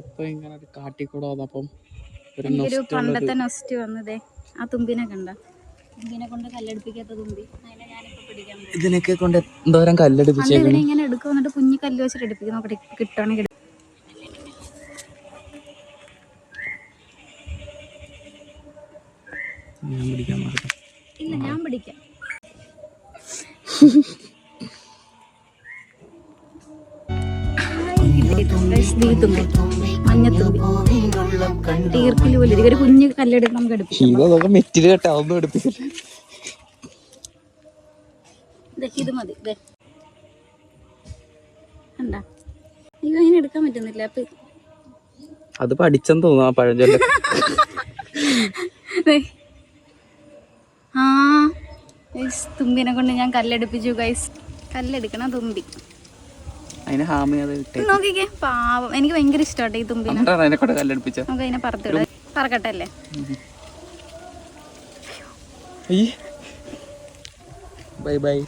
അപ്പൊ ഇങ്ങനെ ഒരു കാട്ടിക്കൂടെ വന്നപ്പം എനിക്കൊരു പണ്ടത്തെ നൊസ്റ്റ് വന്നതേ ആ തുമ്പിനെ കണ്ട. തുമ്പിനെ കൊണ്ട് കല്ലെടുപ്പിക്കാത്ത തുമ്പി. അതിനെ ഞാനിപ്പോ പിടിക്കാൻ പോകും ഇതിനൊക്കെ കൊണ്ട് എന്തോരം പണ്ട് കല്ലെടുപ്പിച്ചേക്കണം ഇതിനെ ഇങ്ങനെ എടുക്കും എന്നിട്ട് കുഞ്ഞു കല്ല് വെച്ചിട്ട് എടുപ്പിക്കും. നോക്കട്ടെ കിട്ടുവാണെങ്കിൽ എടുക്കും. ഞാൻ പിടിക്കാൻ ഇല്ല ഞാൻ പിടിക്കാം. ദേ ഈ തുമ്പി. മഞ്ഞത്തുമ്പി തീർക്കിൽ പോലെ ഇരിക്കും. ഒരു കുഞ്ഞു കല്ലെടുത്ത് നമുക്ക് എടുപ്പിക്കാം. ഇതൊക്കെ മെറ്റിൽ കേട്ടാ ഒന്നും എടുപ്പിച്ചില്ല ദേ, ഇത് മതി. ദേ. കണ്ടാ? അയ്യോ അതിനെ എടുക്കാൻ പറ്റുന്നില്ല. അപ്പൊ അത് പഠിച്ചെന്ന് തോന്നുന്നു ആ പഴഞ്ചൊല്ല. ആ തുമ്പിനെ കൊണ്ട് ഞാൻ കല്ലെടുപ്പിച്ചു ഗൈസ് കല്ലെടുക്കണ തുമ്പി. അതിന് ഹാമി അത് ഇട്ടേ നോക്കിക്കേ പാവം. എനിക്ക് ഭയങ്കര ഇഷ്ടമാട്ടെ ഈ തുമ്പി അതിനെ കൊണ്ട് കല്ലെടുപ്പിച്ച. നമുക്ക് അതിനെ പറത്തിടാം. പറക്കട്ടെ അല്ലേ ബൈ ബൈ